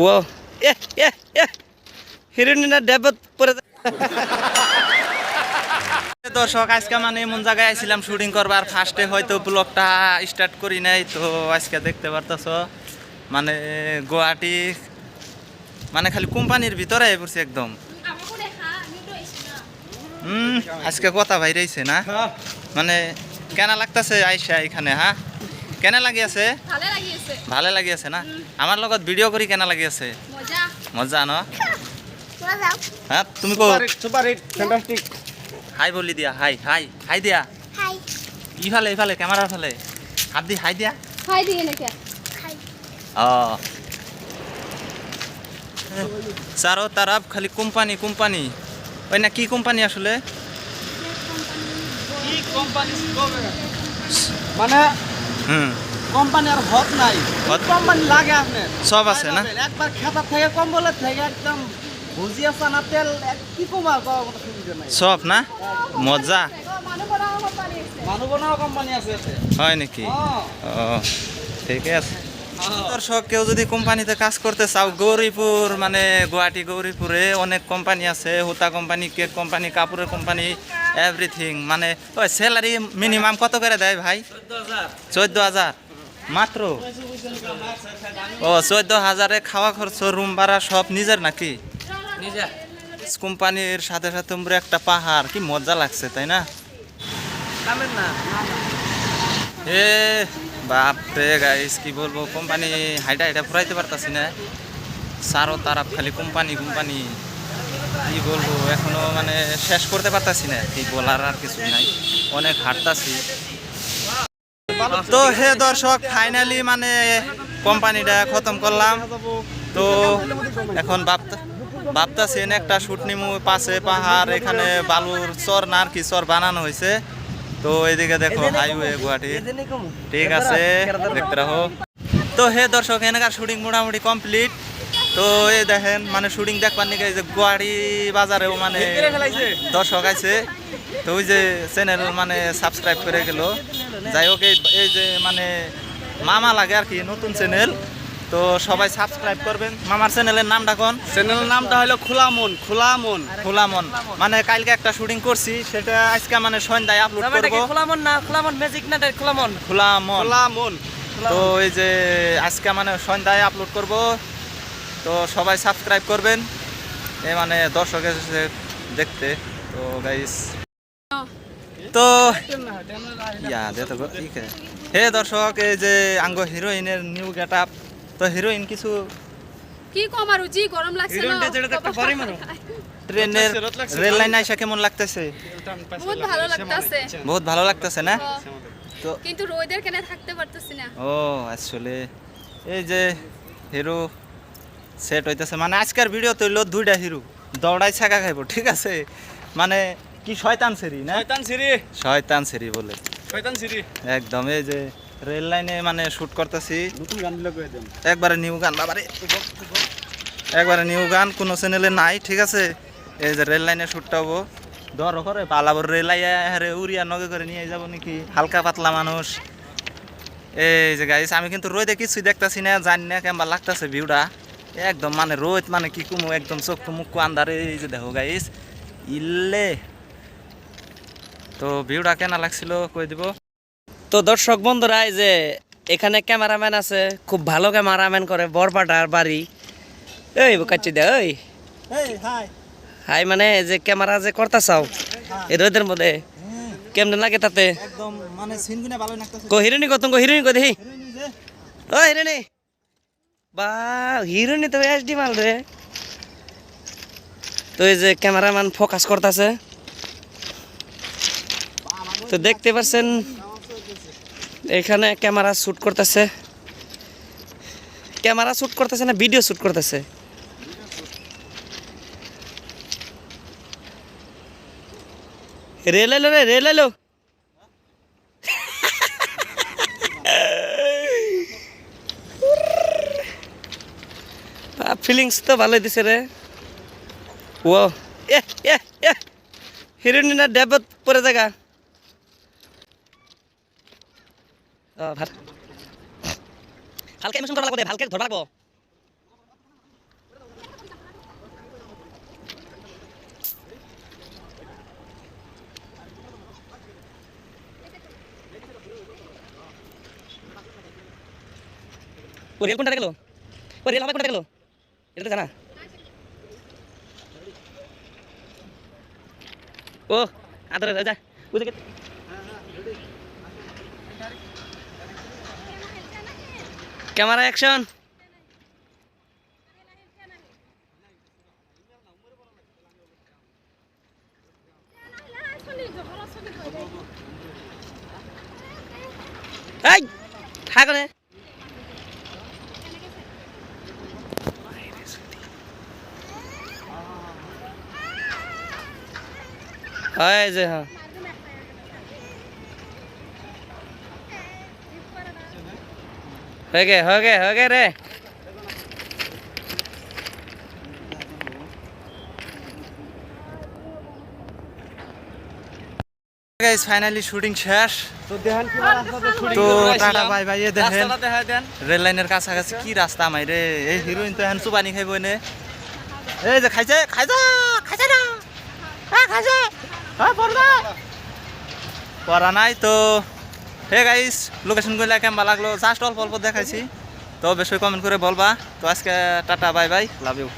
ও এ এ এ হিরোইনটা ডেবত পরে দর্শক আজকে মানে এমন জায়গায় আইছিলাম শুটিং করবার। ফার্স্টে হয়তো ব্লগটা স্টার্ট করি নাই তো আজকে দেখতে পারতেছ। মানে গুয়াহাটি মানে খালি কোম্পানির ভিতরে আই পড়ছি একদম। হুম আজকে কথা বাইরেছে না? মানে কেনা লাগতেছে আইসা এখানে হ্যাঁ? কেনা ভালে লাগিয়েছে ভালে লাগিয়েছে না? আমার লগত ভিডিও কৰি কেনা লাগিয়েছে মজা। মজা ন? হ্যাঁ তুমি কো সুপার হিট ফ্যান্টাস্টিক হাই বলি দিয়া হাই হাই হাই দিয়া। ইফালে ইফালে ক্যামেরার ফালে। হাত দি হাই দিয়া। হাই দিয়ে নাকি ও চারো তারাপ খালি কোম্পানি কোম্পানি। ওই না কি কোম্পানি আসলে মানে কোম্পানি আর হত নাই। হত? কোম্পানি লাগে আপনার। সব আছে না? একবার খেতা থেকে কম্বলের থেকে একদম ভুজিয়া চানা তেল কি কমার সব না? মজা? মানুহ বনোৱা কোম্পানী আছে। আছে। হয় নাকি? অঁ ও ঠিকই আছে। দর্শক কেউ যদি কোম্পানিতে কাজ করতে চাও গৌরীপুর মানে গুয়াহাটি গৌরীপুরে অনেক কোম্পানি আছে হুতা কোম্পানি কেক কোম্পানি কাপড়ের কোম্পানি এভরিথিং মানে ওই স্যালারি মিনিমাম কত করে দেয় ভাই? চোদ্দ হাজার। মাত্র? ও চোদ্দ হাজারে খাওয়া খরচ রুম ভাড়া সব নিজের নাকি? কোম্পানির সাথে সাথে উমরে একটা পাহাড় কি মজা লাগছে তাই না? না। এ বাপ রে গাইস কি বলব কোম্পানি হাইটা হাইটা ফুরাইতে পারতাছি না। সারো তারাপ খালি কোম্পানি কোম্পানি কি বলব, এখনও মানে শেষ করতে পারতাছি না। কি বলার আর কিছু নাই। অনেক হাঁটতাছি। তো হে দর্শক ফাইনালি মানে কোম্পানিটা খতম করলাম। তো এখন ভাবতা ভাবতাছেন একটা শুট নিমু পাশে পাহাড়, এখানে বালুর চর না আর কি চর বানানো হয়েছে তো এইদিকে দেখো হাইওয়ে গুয়াহাটি। ঠিক আছে দেখতে রাখো। তো হে দর্শক এনেকার শুটিং মোটামুটি কমপ্লিট তো এই দেখেন মানে শুটিং দেখবার নিকে এই যে গুয়াহাটি বাজারেও মানে দর্শক আছে। তো ওই যে চ্যানেল মানে সাবস্ক্রাইব করে গেল। যাই হোক এই এই যে মানে মামা লাগে আর কি নতুন চ্যানেল তো সবাই সাবস্ক্রাইব করবেন। মামার চ্যানেলের নামটা কোন? চ্যানেলের নামটা হলো খোলা মন খোলা মন খোলা মন মানে কালকে একটা শুটিং করছি সেটা আজকে মানে সন্ধ্যায় আপলোড করব। খোলামন না খোলামন ম্যাজিক না ডাইরেক্ট খোলামন? খোলা মন খোলা মন তো এই যে আজকে মানে সন্ধ্যায় আপলোড করব। তো সবাই সাবস্ক্রাইব করবেন। এই মানে দর্শক এসেছে দেখতে। তো গাইস তো ইয়া দে তো গো- ই কে। হে দর্শক এই যে আঙ্গ হিরোইনের নিউ গেট আপ তো হিরোইন কিছু কি কম আর জি গরম লাগছে না? ট্রেনের রেল লাইন আইসা কেমন লাগতেছে? বহুত ভালো লাগতাছে। বহুত ভালো লাগতেছে না। তো কিন্তু রোদের কেনে থাকতে পারতেছি না। ও আসলে এই যে হিরো সেট হইতেছে মানে আজকের ভিডিও তৈল দুইটা হিরো দৌড়াই ছাকা খাইব ঠিক আছে? মানে কি শয়তান সেরি না? শয়তান সিরি শয়তান সেরি বলে। শয়তান সিরি একদম এই যে রেল লাইনে মানে শুট করতেছি। একবারে নিউ গান বাবারে। একবারে নিউ গান কোনো চ্যানেলে নাই ঠিক আছে? এই যে রেল লাইনে শুটটা হব। ধর করে পালাবর রেল আইয়া উড়িয়া নগে করে নিয়ে যাব নাকি? হালকা পাতলা মানুষ। এই যে গাইস আমি কিন্তু রোদে কিছুই দেখতাছি না জানি না কেমন লাগতাছে ভিউটা একদম মানে রোদ মানে কি কুমু একদম চোখ মুখ আন্ধারে এই যে দেখো গাইস ইল্লে। তো ভিউটা কেনা লাগছিল কই দিব? তো দর্শক বন্ধুরা এই যে এখানে ক্যামেরাম্যান আছে খুব ভালো ক্যামেরাম্যান করে বরপাটার বাড়ি। এই বুকাচ্ছি দে ওই হাই মানে যে ক্যামেরা যে করতে চাও এই রোদের মধ্যে। কেমনে লাগে তাতে? মানে কো হিরোনি কত কো হিরোনি কো দেখি। ও হিরোনি বা হিরোনি তো এসডি মাল রে। তো এই যে ক্যামেরাম্যান ফোকাস করতেছে। তো দেখতে পাচ্ছেন এখানে ক্যামেরা শুট করতেছে। ক্যামেরা শুট করতেছে না ভিডিও শুট করতেছে। রেল এলো রে, রেল এলো। ফিলিংস তো ভালোই দিছে রে। ও এ এ এ হিরোইন না ডেবত পরে জায়গা। ভালকে ইমোশন কৰিব দে ভালকে ধৰিব লাগিব। ও রেল কোনটা গেল ও রেল হবে কোনটা গেল এটা তো জানা। ও আদর যা বুঝে ক্যামেরা অ্যাকশন। এই ঠাকুরে হয় যে হ্যাঁ। হয়ে গে হয়ে গে হয়ে গে রে। গাইস ফাইনালি শুটিং শেষ। তো দেখেন কি তো টাটা। বাই বাই দেখেন। রেল লাইনের কাছাকাছি কি রাস্তা আমায় রে এই হিরোইন তো এখন চুবানি খাইব এনে। এই যে খাইছে খাইছে খাইছে না। হ্যাঁ খাইছে। হ্যাঁ পড়বা পড়া নাই তো। হে গাইস লোকেশনগুলো কেমন লাগল? জাস্ট অল্প অল্প দেখাইছি। তো বেশি কমেন্ট করে বলবা। তো আজকে, tata bye bye love you